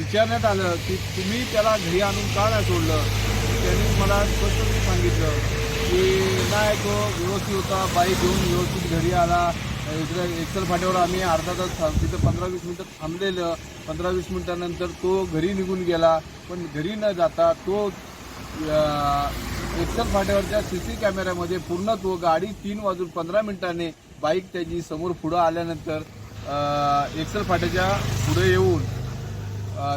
विचारण्यात आलं की तुम्ही त्याला घरी आणून का नाही सोडलं? त्यांनी मला स्पष्टपणे सांगितलं की नाही तो व्यवस्थित होता. बाईक घेऊन व्यवस्थित घरी आला. इकडे एक्सल फाट्यावर आम्ही अर्धा तास तिथं पंधरा वीस मिनटं थांबलेलं. पंधरा वीस मिनटानंतर तो घरी निघून गेला. पण घरी न जाता तो एक्सल फाट्यावरच्या सी सी कॅमेऱ्यामध्ये पूर्ण तो गाडी तीन वाजून पंधरा मिनिटांनी बाईक त्याची समोर पुढं आल्यानंतर एक्सल फाट्याच्या पुढे येऊन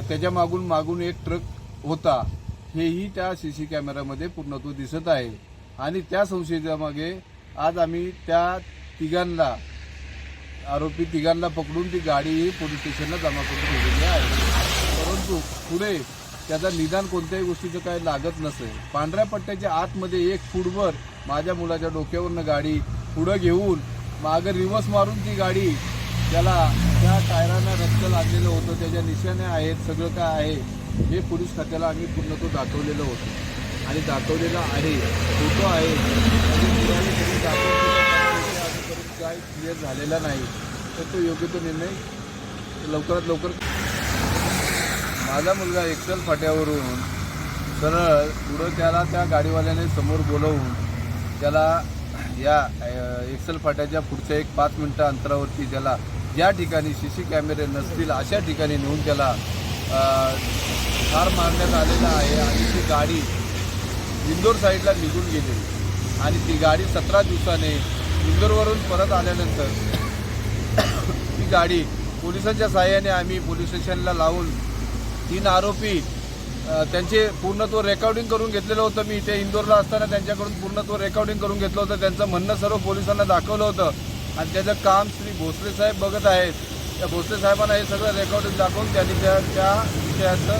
त्याच्या मागून मागून एक ट्रक होता. हेही त्या सी सी कॅमेऱ्यामध्ये पूर्णत्व दिसत आहे. आणि त्या संशयामागे आज आम्ही त्या तिघांना आरोपी तिघांना पकडून ती गाडीही पोलीस स्टेशनला जमा करून ठेवलेली आहे. परंतु पुढे त्याचा निदान कोणत्याही गोष्टीचं काय लागत नसेल पांढऱ्या पट्ट्याच्या आतमध्ये एक फूटभर माझ्या मुलाच्या डोक्यावरनं गाडी पुढं घेऊन मागं रिवर्स मारून ती गाडी त्याला त्या टायरांना रक्त लागलेलं होतं त्याच्या निशाण्या आहेत सगळं काय आहे हे पोलीस खात्याला आम्ही पूर्ण तो दाखवलेलं होतं. आणि दाखवलेलं आहे फोटो आहे. काय क्लिअर झालेला नाही. तर तो योग्य तो निर्णय लवकरात लवकर माझा मुलगा एक्सेल फाट्यावरून सरळ पुढं त्याला त्या गाडीवाल्याने समोर बोलवून त्याला या एक्सेल फाट्याच्या पुढच्या एक पाच मिनटं अंतरावरती त्याला ज्या ठिकाणी सी सी कॅमेरे नसतील अशा ठिकाणी नेऊन त्याला ठार मारण्यात आलेला आहे आणि ती गाडी इंदोर साईडला निघून गेली. आणि ती गाडी सतरा दिवसाने इंदोरवरून परत आल्यानंतर ती गाडी पोलिसांच्या सहाय्याने आम्ही पोलीस स्टेशनला लावून तीन आरोपी त्यांचे पूर्ण रेकॉर्डिंग करून घेतलेलं होतं. मी इथे इंदोरला असताना त्यांच्याकडून पूर्ण तो रेकॉर्डिंग करून घेतलं होतं. त्यांचं म्हणणं सर्व पोलिसांना दाखवलं होतं. आणि त्याचं काम भोसले साहेब बघत आहेत. त्या भोसले साहेबांना हे सगळं रेकॉर्डिंग दाखवून त्यांनी त्या त्या विषयाचं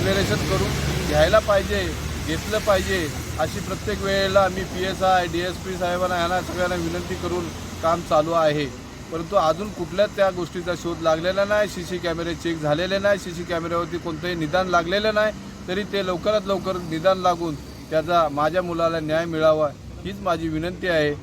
क्लिअरेशन करून घ्यायला पाहिजे घेतलं पाहिजे. अशी प्रत्येक वेळेला मी P S I D S P साहेबांना ह्यांना सगळ्यांना विनंती करून काम चालू आहे. परंतु अजून कुठल्याच त्या गोष्टीचा शोध लागलेला नाही सी सी कॅमेरे चेक झालेले नाही सी सी कॅमेऱ्यावरती कोणतंही निदान लागलेलं नाही तरी ते लवकरात लवकर निदान लागून त्याचा माझ्या मुलाला न्याय मिळावा हीच माझी विनंती आहे.